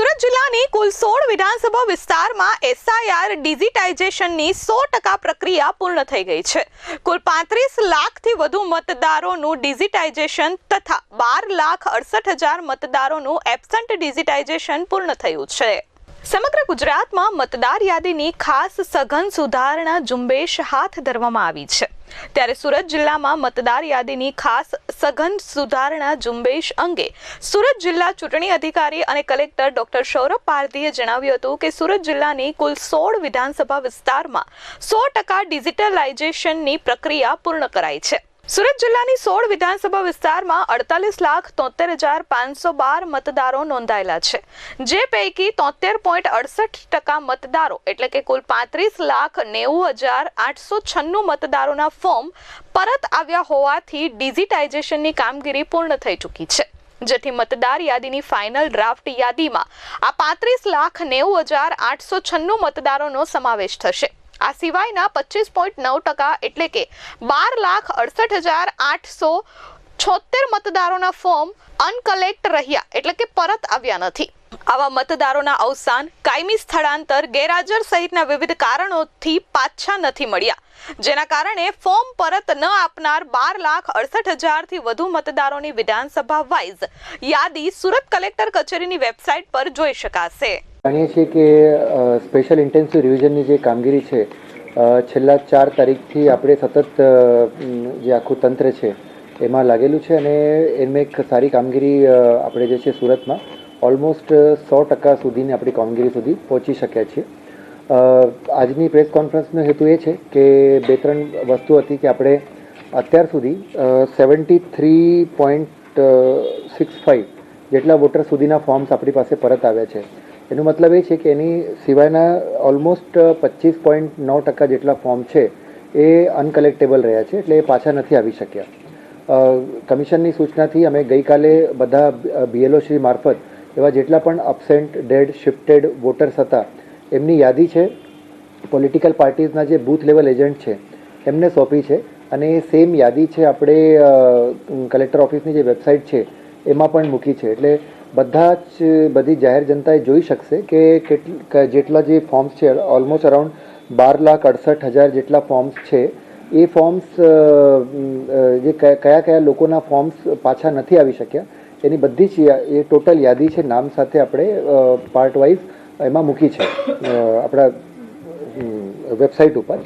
સુરત જિલ્લાની કુલ સોળ વિધાનસભા વિસ્તારમાં એસઆઈઆર ડિજિટાઇઝેશનની સો ટકા પ્રક્રિયા પૂર્ણ થઈ ગઈ છે. કુલ પાંત્રીસ લાખથી વધુ મતદારોનું ડિજિટાઇઝેશન તથા બાર લાખ અડસઠ હજાર મતદારોનું એબસન્ટ ડિજિટાઇઝેશન પૂર્ણ થયું છે. સમગ્ર ગુજરાતમાં મતદાર યાદીની ખાસ સઘન સુધારણા ઝુંબેશ હાથ ધરવામાં આવી છે. ત્યારે સુરત જિલ્લામાં મતદાર યાદીની ખાસ સઘન સુધારણા ઝુંબેશ અંગે સુરત જિલ્લા ચૂંટણી અધિકારી અને કલેક્ટર ડોક્ટર સૌરભ પારધીએ જણાવ્યું હતું કે સુરત જિલ્લાની કુલ સોળ વિધાનસભા વિસ્તારમાં સો ટકા ડિજિટલાઇઝેશનની પ્રક્રિયા પૂર્ણ કરાઈ છે. સુરત જિલ્લાની સોળ વિધાનસભા વિસ્તારમાં અડતાલીસ લાખ તોતેર હજાર પાંચસો બાર મતદારો નોંધાયેલા છે. જે પૈકી તોતેર પોઈન્ટ અડસઠ ટકા મતદારો, એટલે કે કુલ પાંત્રીસ લાખ નેવું હજાર આઠસો છન્નું મતદારોના ફોર્મ પરત આવ્યા હોવાથી ડિજિટાઇઝેશનની કામગીરી પૂર્ણ થઈ ચૂકી છે. જેથી મતદાર યાદીની ફાઇનલ ડ્રાફ્ટ યાદીમાં આ પાંત્રીસ લાખ નેવું હજાર આઠસો છન્નું મતદારોનો સમાવેશ થશે. આ સિવાયના પચીસ પોઈન્ટ નવ ટકા એટલે કે બાર લાખ અડસઠ હજાર આઠસો છોતેર મતદારોના ફોર્મ અનકલેક્ટ રહ્યા એટલે કે પરત આવ્યા નથી. આવા મતદારોના અવસાન કાયમી સ્થળાંતર ગેરહાજર સહિતના વિવિધ કારણોથી પાછા નથી મળ્યા. જેના કારણે ફોર્મ પરત ન આપનાર બાર લાખ અડસઠ હજારથી વધુ મતદારોની વિધાનસભા વાઇઝ યાદી સુરત કલેક્ટર કચેરીની વેબસાઇટ પર જોઈ શકાશે. જાણીએ છીએ કે સ્પેશિયલ ઇન્ટેન્સિવ રિવિઝનની જે કામગીરી છે છેલ્લા ચાર તારીખથી આપણે સતત જે આખું તંત્ર છે, એમાં લાગેલું છે અને એમાં એક સારી કામગીરી આપણે જે છે સુરતમાં ઓલમોસ્ટ સો ટકા સુધીની આપણી કામગીરી સુધી પહોંચી શક્યા છીએ. આજની પ્રેસ કોન્ફરન્સનો હેતુ એ છે કે બે ત્રણ વસ્તુ હતી કે આપણે અત્યાર સુધી seventy three point six five જેટલા વોટર સુધીના ફોર્મ્સ આપણી પાસે પરત આવ્યા છે. એનો મતલબ એ છે કે એની સિવાયના ઓલમોસ્ટ પચીસ પોઈન્ટ નવ ટકા જેટલા ફોર્મ છે એ અનકલેક્ટેબલ રહ્યા છે, એટલે એ પાછા નથી આવી શક્યા. કમિશનની સૂચનાથી અમે ગઈકાલે બધા બીએલઓ શ્રી મારફત એવા જેટલા પણ અબસેન્ટ ડેડ શિફ્ટેડ વોટર્સ હતા, એમની યાદી છે પોલિટિકલ પાર્ટીઝના જે બૂથ લેવલ એજન્ટ છે, એમને સોંપી છે, અને એ સેમ યાદી છે આપણે કલેક્ટર ઓફિસની જે વેબસાઇટ છે, એમાં પણ મૂકી છે. એટલે બધા જ, બધી જાહેર જનતાએ જોઈ શકશે કે જેટલા જે ફોર્મ્સ છે ઓલમોસ્ટ અરાઉન્ડ બાર લાખ અડસઠ હજાર જેટલા ફોર્મ્સ છે. એ ફોર્મ્સ જે કયા કયા લોકોના ફોર્મ્સ પાછા નથી આવી શક્યા, એની બધી જ એ ટોટલ યાદી છે, નામ સાથે આપણે પાર્ટ વાઇઝ એમાં મૂકી છે આપણા વેબસાઇટ ઉપર.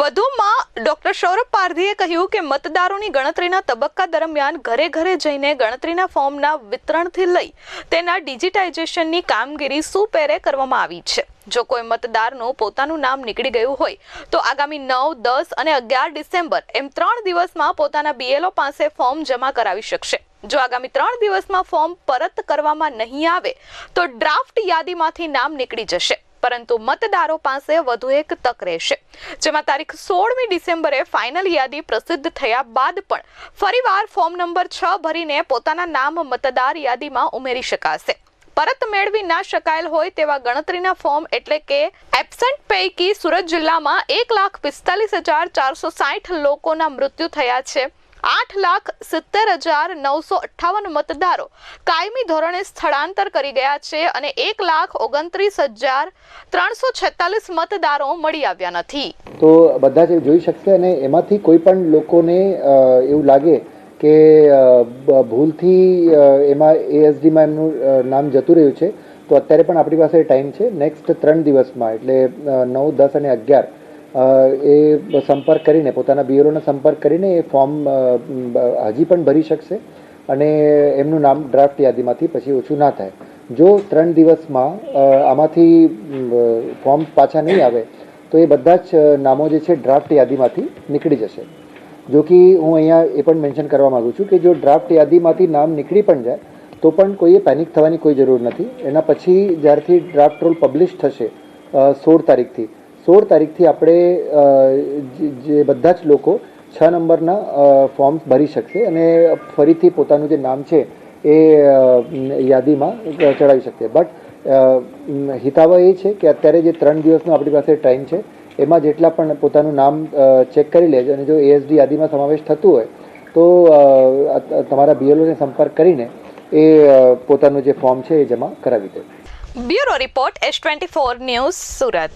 વધુમાં ડોક્ટર સૌરભ પારધીએ કહ્યું કે મતદારોની ગણતરીના તબક્કા દરમિયાન ઘરે ઘરે જઈને ગણતરીના ફોર્મના વિતરણથી લઈ તેના ડિજિટાઇઝેશનની કામગીરી સુપેરે કરવામાં આવી છે. જો કોઈ મતદારનું પોતાનું નામ નીકળી ગયું હોય, તો આગામી નવ, દસ અને અગિયાર ડિસેમ્બર એમ ત્રણ દિવસમાં પોતાના બીએલઓ પાસે ફોર્મ જમા કરાવી શકશે. જો આગામી ત્રણ દિવસમાં ફોર્મ પરત કરવામાં નહીં આવે, તો ડ્રાફ્ટ યાદીમાંથી નામ નીકળી જશે. પરંતુ મતદારો પાસે વધુ એક તક રહેશે. જેમાં તારીખ સોળમી ડિસેમ્બરે ફાઇનલ યાદી પ્રસિદ્ધ થયા બાદ પણ ફરીવાર ફોર્મ નંબર છ ભરીને પોતાના નામ મતદાર યાદીમાં ઉમેરી શકાશે. પરત મેળવી ના શકાયેલ હોય તેવા ગણતરીના ફોર્મ એટલે કે એબસન્ટ પૈકી સુરત જિલ્લામાં એક લાખ પિસ્તાલીસ હજાર ચારસો સાઠ લોકોના મૃત્યુ થયા છે. આઠ લાખ સિત્તેર હજાર નવસો અઠ્ઠાવન મતદારો કાયમી ધોરણે સ્થળાંતર કરી ગયા છે અને એક લાખ ઓગણત્રીસ હજાર ત્રણસો છેતાલીસ મતદારો મળી આવ્યા નથી. તો બધા જ જોઈ શકશે અને એમાંથી કોઈ પણ લોકોને એવું લાગે કે ભૂલથી એમાં એએસડીમાં એમનું નામ જતું રહ્યું છે, તો અત્યારે પણ આપણી પાસે ટાઈમ છે. નેક્સ્ટ ત્રણ દિવસમાં, એટલે નવ, દસ અને અગિયાર એ સંપર્ક કરીને, પોતાના બીએલઓનો સંપર્ક કરીને એ ફોર્મ હજી પણ ભરી શકશે અને એમનું નામ ડ્રાફ્ટ યાદીમાંથી પછી ઓછું ના થાય. જો ત્રણ દિવસમાં આમાંથી ફોર્મ પાછા નહીં આવે, તો એ બધા જ નામો જે છે ડ્રાફ્ટ યાદીમાંથી નીકળી જશે. જો કે હું અહીંયા એ પણ મેન્શન કરવા માગું છું કે જો ડ્રાફ્ટ યાદીમાંથી નામ નીકળી પણ જાય, તો પણ કોઈએ પેનિક થવાની કોઈ જરૂર નથી. એના પછી જ્યારથી ડ્રાફ્ટ રોલ પબ્લિશ થશે સોળ તારીખથી સોળ તારીખથી આપણે જે- બધા જ લોકો છ નંબરના ફોર્મ્સ ભરી શકશે અને ફરીથી પોતાનું જે નામ છે એ યાદીમાં ચડાવી શકશે. બટ હિતાવહ એ છે કે અત્યારે જે ત્રણ દિવસનો આપણી પાસે ટાઈમ છે, એમાં જેટલા પણ પોતાનું નામ ચેક કરી લેજો અને જો એએસડી યાદીમાં સમાવેશ થતું હોય, તો તમારા બીએલઓને સંપર્ક કરીને એ પોતાનું જે ફોર્મ છે એ જમા કરાવી દે. Bureau report S twenty four news Surat.